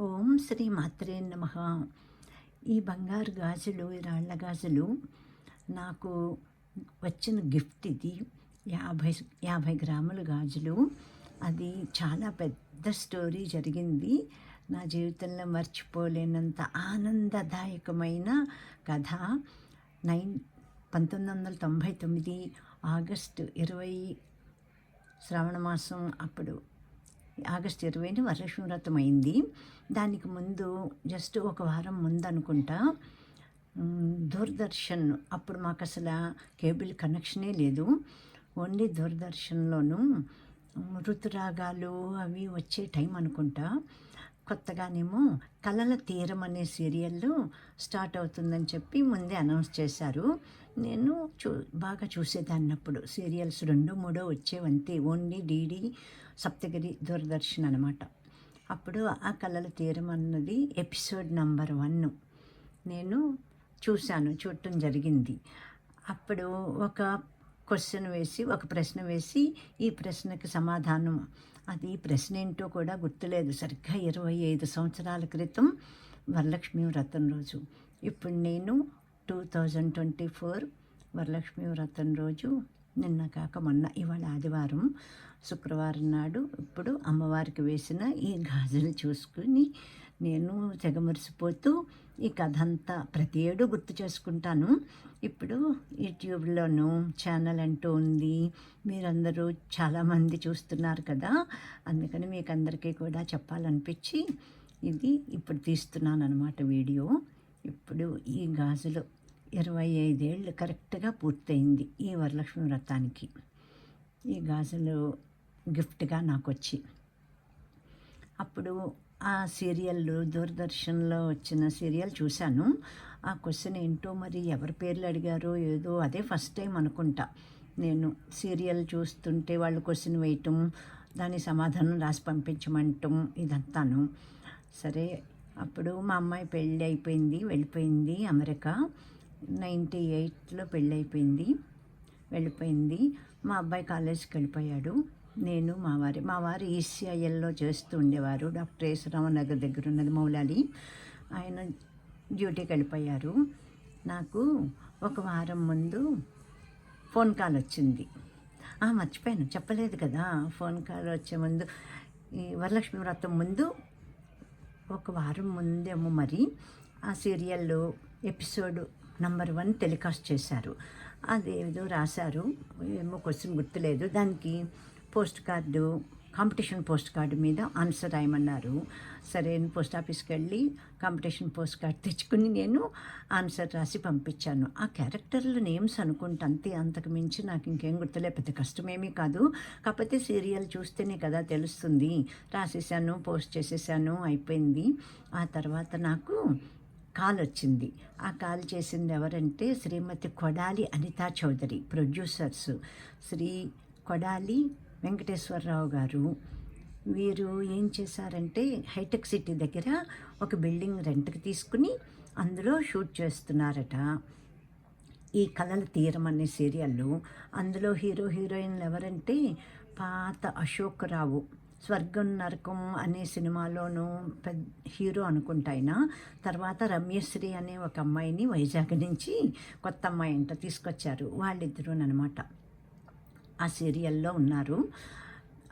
ఓం శ్రీ మాత్రే నమ. ఈ బంగారు గాజులు ఈ రాళ్ళ గాజులు నాకు వచ్చిన గిఫ్ట్ ఇది. యాభై యాభై గ్రాముల గాజులు. అది చాలా పెద్ద స్టోరీ జరిగింది. నా జీవితంలో మర్చిపోలేనంత ఆనందదాయకమైన కథ. నైన్ పంతొమ్మిది వందల తొంభై తొమ్మిది ఆగస్టు ఇరవై శ్రావణ మాసం అప్పుడు ఆగస్ట్ ఇరవైని వరలక్ష్మి వ్రతం అయింది దానికి ముందు జస్ట్ ఒక వారం ముందు అనుకుంటా దూరదర్శన్ అప్పుడు మాకు అసలు కేబుల్ కనెక్షనే లేదు. ఓన్లీ దూరదర్శన్లోనూ ఋతురాగాలు అవి వచ్చే టైం అనుకుంటా. కొత్తగానేమో కలల తీరం అనే సీరియల్ స్టార్ట్ అవుతుందని చెప్పి ముందే అనౌన్స్ చేశారు. నేను చూ బాగా చూసేదాన్ని అప్పుడు సీరియల్స్ రెండో మూడో వచ్చేవంతే ఓన్లీ డీడీ సప్తగిరి దూరదర్శన్ అనమాట అప్పుడు ఆ కళల తీరం అన్నది ఎపిసోడ్ నంబర్ వన్ నేను చూశాను చూడటం జరిగింది. అప్పుడు ఒక క్వశ్చన్ వేసి ఒక ప్రశ్న వేసి ఈ ప్రశ్నకి సమాధానం. అది ప్రశ్న ఏంటో కూడా గుర్తులేదు. సరిగ్గా ఇరవై ఐదు సంవత్సరాల క్రితం వరలక్ష్మి వ్రతం రోజు. ఇప్పుడు నేను two thousand twenty four Varalakshmi వ్రతం రోజు నిన్న కాక మొన్న ఇవాళ ఆదివారం శుక్రవారం నాడు ఇప్పుడు అమ్మవారికి వేసిన ఈ గాజులు చూసుకుని నేను తెగమరిసిపోతూ ఈ కథ అంతా ప్రతి ఏడు గుర్తు చేసుకుంటాను. ఇప్పుడు యూట్యూబ్లోనూ ఛానల్ అంటూ ఉంది. మీరందరూ చాలామంది చూస్తున్నారు కదా. అందుకని మీకు అందరికీ కూడా చెప్పాలనిపించి ఇది ఇప్పుడు తీస్తున్నాను అనమాట వీడియో. ఇప్పుడు ఈ గాజులు ఇరవై ఐదేళ్ళు కరెక్ట్గా పూర్తయింది ఈ వరలక్ష్మి వ్రతానికి. ఈ గాజులు గిఫ్ట్గా నాకు వచ్చి అప్పుడు ఆ సీరియల్ దూరదర్శన్లో వచ్చిన సీరియల్ చూశాను. ఆ క్వశ్చన్ ఏంటో మరి ఎవరి పేర్లు అడిగారో ఏదో అదే ఫస్ట్ టైం అనుకుంటా. నేను సీరియల్ చూస్తుంటే వాళ్ళు క్వశ్చన్ వేయటం దాని సమాధానం రాసి పంపించమంటం ఇదంతాను. సరే అప్పుడు మా అమ్మాయి పెళ్ళి అయిపోయింది వెళ్ళిపోయింది అమెరికా. నైంటీ ఎయిట్లో పెళ్ళి అయిపోయింది వెళ్ళిపోయింది. మా అబ్బాయి కాలేజీకి వెళ్ళిపోయాడు. నేను మా వారి మా వారు ఈసీఐఎల్లో చేస్తూ ఉండేవారు. డాక్టర్ యేసరామ నగర్ దగ్గర ఉన్నది మౌలాలి. ఆయన డ్యూటీకి వెళ్ళిపోయారు. నాకు ఒక వారం ముందు ఫోన్ కాల్ వచ్చింది. మర్చిపోయాను. చెప్పలేదు కదా. ఫోన్ కాల్ వచ్చే ముందు ఈ వరలక్ష్మి వ్రతం ముందు ఒక వారం ముందేమో మరి ఆ serial episode number one telecast చేశారు. అదేదో రాశారు. ఏమో క్వశ్చన్ గుర్తులేదు. దానికి post card competition post card మీద ఆన్సర్ రాయమన్నారు. సరే పోస్ట్ ఆఫీస్కి వెళ్ళి కాంపిటీషన్ పోస్ట్ కార్డు తెచ్చుకుని నేను ఆన్సర్ రాసి పంపించాను. ఆ క్యారెక్టర్ల నేమ్స్ అనుకుంటా అంతే. అంతకు మించి నాకు ఇంకేం గుర్తులే. పెద్ద కష్టమేమీ కాదు. కాకపోతే సీరియల్ చూస్తేనే కదా తెలుస్తుంది. రాసేసాను పోస్ట్ చేసేసాను అయిపోయింది. ఆ తర్వాత నాకు కాల్ వచ్చింది ఆ కాల్ చేసింది ఎవరంటే శ్రీమతి కొడాలి అనితా చౌదరి ప్రొడ్యూసర్స్. శ్రీ కొడాలి వెంకటేశ్వరరావు గారు. వీరు ఏం చేశారంటే హైటెక్ సిటీ దగ్గర ఒక బిల్డింగ్ రెంట్కి తీసుకుని అందులో షూట్ చేస్తున్నారట. ఈ కలల తీరం అనే సీరియల్లో. అందులో హీరో హీరోయిన్లు ఎవరంటే పాత అశోక్ రావు స్వర్గం నరకం అనే సినిమాలోనూ పెద్ద హీరో అనుకుంటాయన. తర్వాత రమ్యశ్రీ అనే ఒక అమ్మాయిని వైజాగ్ నుంచి కొత్త అమ్మాయి అంట తీసుకొచ్చారు. వాళ్ళిద్దరూ అనమాట ఆ సీరియల్లో ఉన్నారు.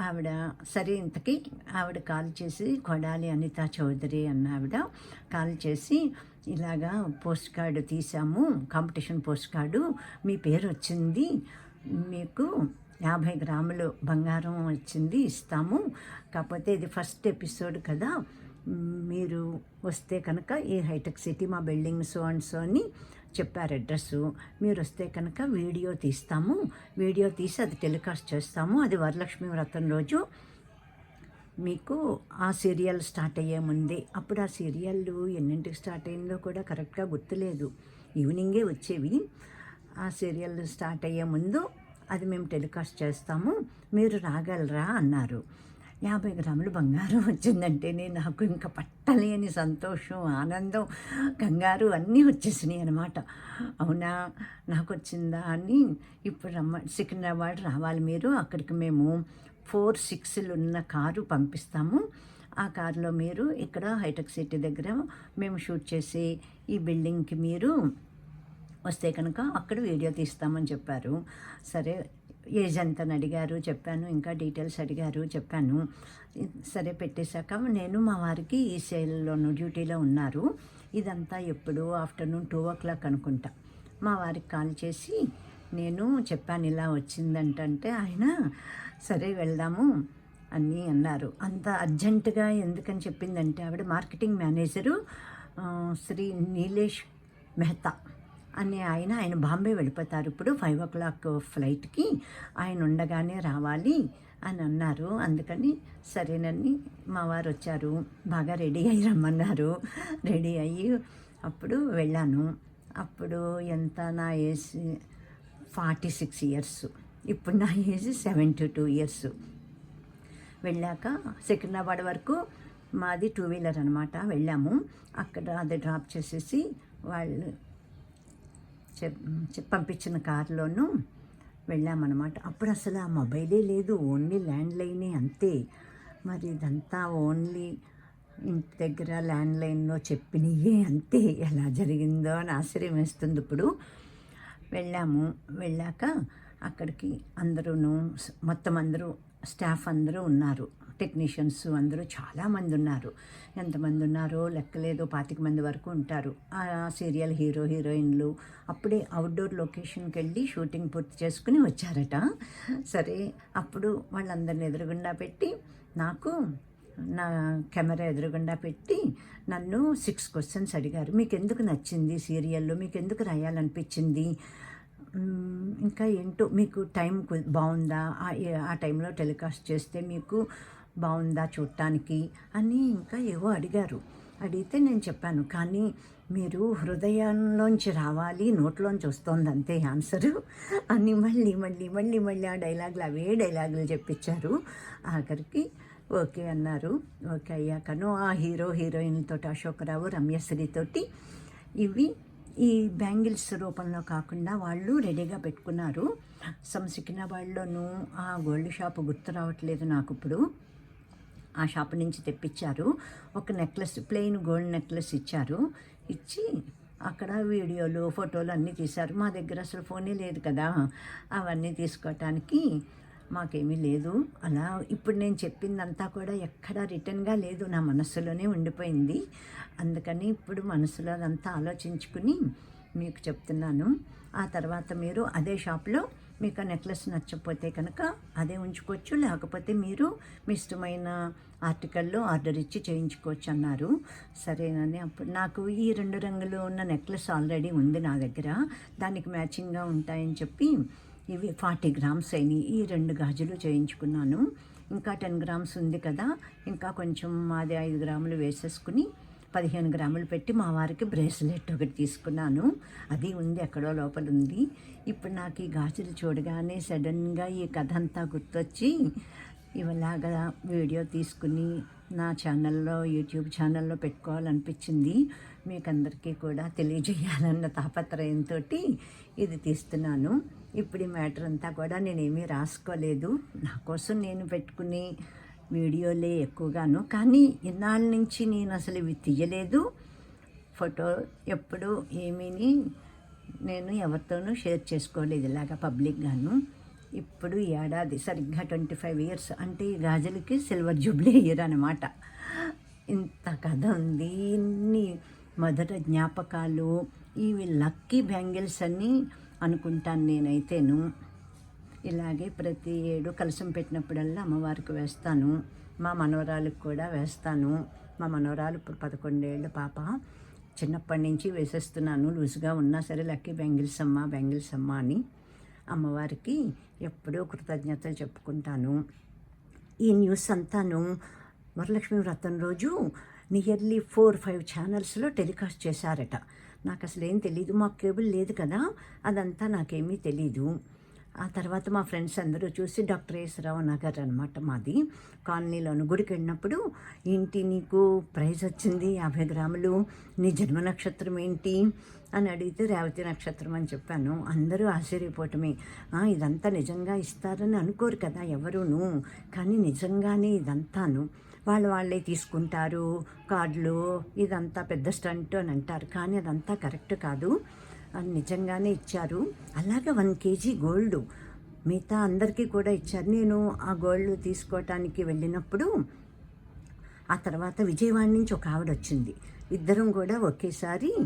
ఆవిడ సరే ఇంతకీ ఆవిడ కాల్ చేసి కొడాలి అనితా చౌదరి అన్న ఆవిడ కాల్ చేసి ఇలాగా పోస్ట్ కార్డు తీసాము కాంపిటీషన్ పోస్ట్ కార్డు మీ పేరు వచ్చింది మీకు యాభై గ్రాములు బంగారం వచ్చింది ఇస్తాము. కాకపోతే ఇది ఫస్ట్ ఎపిసోడ్ కదా. మీరు వస్తే కనుక ఈ హైటెక్ సిటీ మా బిల్డింగ్ సో అండ్ సో అని చెప్పారు అడ్రస్ మీరు వస్తే కనుక వీడియో తీస్తాము. వీడియో తీసి అది టెలికాస్ట్ చేస్తాము. అది వరలక్ష్మి వ్రతం రోజు మీకు ఆ సీరియల్ స్టార్ట్ అయ్యే ముందే. అప్పుడు ఆ సీరియల్ ఎన్నింటికి స్టార్ట్ అయిందో కూడా కరెక్ట్గా గుర్తులేదు. ఈవినింగే వచ్చేవి. ఆ సీరియల్ స్టార్ట్ అయ్యే ముందు అది మేము టెలికాస్ట్ చేస్తాము మీరు రాగలరా అన్నారు. యాభై గ్రాములు బంగారం వచ్చిందంటేనే నాకు ఇంకా పట్టలేని సంతోషం ఆనందం కంగారు అన్నీ వచ్చేసినాయి అనమాట అవునా? నాకు వచ్చిందా అని ఇప్పుడు రమ్మ సికింద్రాబాద్ రావాలి మీరు. అక్కడికి మేము ఫోర్ సిక్స్లు ఉన్న కారు పంపిస్తాము. ఆ కారులో మీరు ఇక్కడ హైటెక్ సిటీ దగ్గర మేము షూట్ చేసి ఈ బిల్డింగ్కి మీరు వస్తే కనుక అక్కడ వీడియో తీస్తామని చెప్పారు. సరే ఏజ్ ఎంత అని అడిగారు చెప్పాను. ఇంకా డీటెయిల్స్ అడిగారు చెప్పాను. సరే పెట్టేశాక నేను మా వారికి ఈ సేల్లోను డ్యూటీలో ఉన్నారు. ఇదంతా ఎప్పుడు ఆఫ్టర్నూన్ టూ ఓ క్లాక్ అనుకుంటా. మా వారికి కాల్ చేసి నేను చెప్పాను ఇలా వచ్చిందంటే ఆయన సరే వెళ్దాము అని అన్నారు. అంత అర్జెంటుగా ఎందుకని చెప్పిందంటే ఆవిడ మార్కెటింగ్ మేనేజరు శ్రీ నీలేష్ మెహతా. అని ఆయన ఆయన బాంబే వెళ్ళిపోతారు. ఇప్పుడు ఫైవ్ ఓ క్లాక్ ఫ్లైట్కి ఆయన ఉండగానే రావాలి అని అన్నారు. అందుకని సరేనని మా వారు వచ్చారు. బాగా రెడీ అయ్యి రమ్మన్నారు. రెడీ అయ్యి అప్పుడు వెళ్ళాను. అప్పుడు ఎంత నా ఏజ్? Forty six years. ఇప్పుడు నా ఏజ్ సెవెంటీ టూ ఇయర్స్. వెళ్ళాక సికింద్రాబాద్ వరకు మాది టూ వీలర్ అనమాట వెళ్ళాము. అక్కడ అది డ్రాప్ చేసేసి వాళ్ళు పంపించిన కారులోనూ వెళ్ళామన్నమాట. అప్పుడు అసలు ఆ మొబైలే లేదు ఓన్లీ ల్యాండ్లైనే అంతే. మరి ఇదంతా ఓన్లీ ఇంటి దగ్గర ల్యాండ్లైన్లో చెప్పినయే అంతే. ఎలా జరిగిందో అని ఆశ్చర్యం వేస్తుంది. ఇప్పుడు వెళ్ళాము. వెళ్ళాక అక్కడికి అందరూ మొత్తం అందరూ స్టాఫ్ అందరూ ఉన్నారు. టెక్నీషియన్స్ అందరూ చాలామంది ఉన్నారు. ఎంతమంది ఉన్నారో లెక్కలేదు పాతిక మంది వరకు ఉంటారు. ఆ సీరియల్ హీరో హీరోయిన్లు అప్పుడే అవుట్డోర్ లొకేషన్కి వెళ్ళి షూటింగ్ పూర్తి చేసుకుని వచ్చారట. సరే అప్పుడు వాళ్ళందరిని ఎదురుగుండా పెట్టి నాకు నా కెమెరా ఎదురుగుండా పెట్టి నన్ను సిక్స్ క్వశ్చన్స్ అడిగారు. మీకు ఎందుకు నచ్చింది సీరియల్లో? మీకు ఎందుకు రాయాలనిపించింది ఇంకా ఏంటో? మీకు టైం బాగుందా? ఆ ఆ టైంలో టెలికాస్ట్ చేస్తే మీకు బాగుందా చూడటానికి అని ఇంకా ఏవో అడిగారు. అడిగితే నేను చెప్పాను కానీ మీరు హృదయంలోంచి రావాలి నోట్లోంచి వస్తుంది అంతే ఆన్సరు అని మళ్ళీ మళ్ళీ మళ్ళీ మళ్ళీ ఆ డైలాగులు అవే డైలాగులు చెప్పించారు ఆఖరికి ఓకే అన్నారు. ఓకే అయ్యాకను ఆ హీరో హీరోయిన్లతో అశోకరావు రమ్యశ్రీతోటి ఇవి ఈ బ్యాంగిల్స్ రూపంలో కాకుండా వాళ్ళు రెడీగా పెట్టుకున్నారు. సమ్ సికింద్రాబాద్లోనూ ఆ గోల్డ్ షాప్ గుర్తు రావట్లేదు నాకు ఇప్పుడు. ఆ షాప్ నుంచి తెప్పించారు. ఒక నెక్లెస్ ప్లెయిన్ గోల్డ్ నెక్లెస్ ఇచ్చారు. ఇచ్చి అక్కడ వీడియోలు ఫోటోలు అన్నీ తీశారు. మా దగ్గర అసలు ఫోనే లేదు కదా. అవన్నీ తీసుకోవటానికి మాకేమీ లేదు. అలా ఇప్పుడు నేను చెప్పిందంతా కూడా ఎక్కడా రిటర్న్గా లేదు. నా మనసులోనే ఉండిపోయింది. అందుకని ఇప్పుడు మనసులో అదంతా ఆలోచించుకుని మీకు చెప్తున్నాను. ఆ తర్వాత మీరు అదే షాప్లో మీకు ఆ నెక్లెస్ నచ్చకపోతే కనుక అదే ఉంచుకోవచ్చు. లేకపోతే మీరు మీ ఇష్టమైన ఆర్టికల్లో ఆర్డర్ ఇచ్చి చేయించుకోవచ్చు అన్నారు. సరేనని అప్పుడు నాకు ఈ రెండు రంగులు ఉన్న నెక్లెస్ ఆల్రెడీ ఉంది నా దగ్గర. దానికి మ్యాచింగ్గా ఉంటాయని చెప్పి ఇవి ఫార్టీ గ్రామ్స్ అయినాయి. ఈ రెండు గాజులు చేయించుకున్నాను. ఇంకా టెన్ గ్రామ్స్ ఉంది కదా. ఇంకా కొంచెం మాది ఐదు గ్రాములు వేసేసుకుని పదిహేను గ్రాములు పెట్టి మా వారికి బ్రేస్లెట్ ఒకటి తీసుకున్నాను. అది ఉంది ఎక్కడో లోపల ఉంది. ఇప్పుడు నాకు ఈ గాజులు చూడగానే సడన్గా ఈ కథ అంతా గుర్తొచ్చి ఇవలాగా వీడియో తీసుకుని నా ఛానల్లో యూట్యూబ్ ఛానల్లో పెట్టుకోవాలనిపించింది. మీకు అందరికీ కూడా తెలియజేయాలన్న తాపత్రయంతో ఇది తీస్తున్నాను. ఇప్పుడు ఈ మ్యాటర్ అంతా కూడా నేనేమీ రాసుకోలేదు. నా కోసం నేను పెట్టుకుని వీడియోలే ఎక్కువగాను. కానీ ఇన్నాళ్ళ నుంచి నేను అసలు ఇవి తీయలేదు. ఫోటో ఎప్పుడు ఏమీని నేను ఎవరితోనూ షేర్ చేసుకోలేదు ఇలాగా పబ్లిక్గాను ఇప్పుడు ఏడాది సరిగ్గా ట్వంటీ ఫైవ్ ఇయర్స్ అంటే ఈ గాజులకి సిల్వర్ జూబ్లీ ఇయర్ అనమాట ఇంత కథ ఉంది. ఇన్ని మొదట జ్ఞాపకాలు ఇవి లక్కీ బ్యాంగిల్స్ అని అనుకుంటాను నేనైతేను. ఇలాగే ప్రతి ఏడు కలసం పెట్టినప్పుడల్లా అమ్మవారికి వేస్తాను. మా మనవరాలకు కూడా వేస్తాను. మా మనవరాలు ఇప్పుడు పదకొండేళ్ళ పాప. చిన్నప్పటి నుంచి వేసేస్తున్నాను. లూజుగా ఉన్నా సరే లక్కీ బెంగిల్స్ అమ్మ బెంగిల్స్ అమ్మ అని అమ్మవారికి ఎప్పుడూ కృతజ్ఞతలు చెప్పుకుంటాను. ఈ న్యూస్ అంతాను. వరలక్ష్మి వ్రతం రోజు నియర్లీ ఫోర్ ఫైవ్ ఛానల్స్లో టెలికాస్ట్ చేశారట. నాకు అసలు ఏం తెలియదు మాకు కేబుల్ లేదు కదా. అదంతా నాకేమీ తెలీదు. ఆ తర్వాత మా ఫ్రెండ్స్ అందరూ చూసి డాక్టర్ ఏసరావు నగర్ అనమాట మాది. కాలనీలోని గుడికి వెళ్ళినప్పుడు ఏంటి నీకు ప్రైజ్ వచ్చింది? యాభై గ్రాములు? నీ జన్మ నక్షత్రం ఏంటి? అని అడిగితే రేవతి నక్షత్రం అని చెప్పాను. అందరూ ఆశ్చర్యపోవటమే. ఇదంతా నిజంగా ఇస్తారని అనుకోరు కదా ఎవరును. కానీ నిజంగానే ఇదంతాను. వాళ్ళు వాళ్ళే తీసుకుంటారు కార్డులు ఇదంతా పెద్ద స్టంట్ అని అంటారు. కానీ అదంతా కరెక్ట్ కాదు. నిజంగానే ఇచ్చారు. అలాగే వన్ కేజీ గోల్డ్ మిగతా అందరికీ కూడా ఇచ్చారు. నేను ఆ గోల్డ్ తీసుకోవటానికి వెళ్ళినప్పుడు ఆ తర్వాత విజయవాడ నుంచి ఒక ఆవిడ వచ్చింది. ఇద్దరం కూడా ఒకేసారి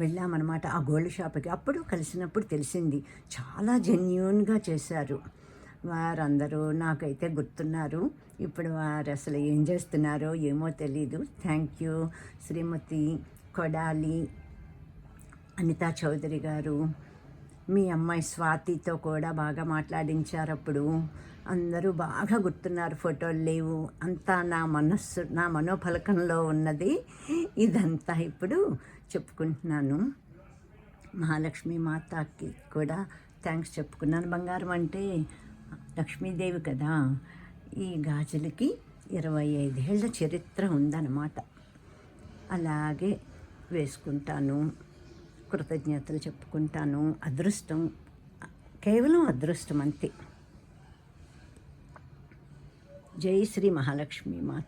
వెళ్ళామన్నమాట ఆ గోల్డ్ షాప్కి. అప్పుడు కలిసినప్పుడు తెలిసింది. చాలా జెన్యున్గా చేశారు. వారందరూ నాకైతే గుర్తున్నారు. ఇప్పుడు వారు అసలు ఏం చేస్తున్నారో ఏమో తెలీదు. Thank you. శ్రీమతి కొడాలి అనితా చౌదరి గారు మీ అమ్మాయి స్వాతితో కూడా బాగా మాట్లాడించారు అప్పుడు అందరూ బాగా గుర్తున్నారు ఫోటోలు లేవు. అంతా నా మనస్సు నా మనోఫలకంలో ఉన్నది ఇదంతా ఇప్పుడు చెప్పుకుంటున్నాను. మహాలక్ష్మి మాతాకి కూడా థ్యాంక్స్ చెప్పుకున్నాను. బంగారం అంటే లక్ష్మీదేవి కదా. ఈ గాజులకి ఇరవై ఐదేళ్ళ చరిత్ర ఉందన్నమాట. అలాగే వేసుకుంటాను. కృతజ్ఞతలు చెప్పుకుంటాను. అదృష్టం కేవలం అదృష్టం అంతే. జై శ్రీ మహాలక్ష్మి మాత.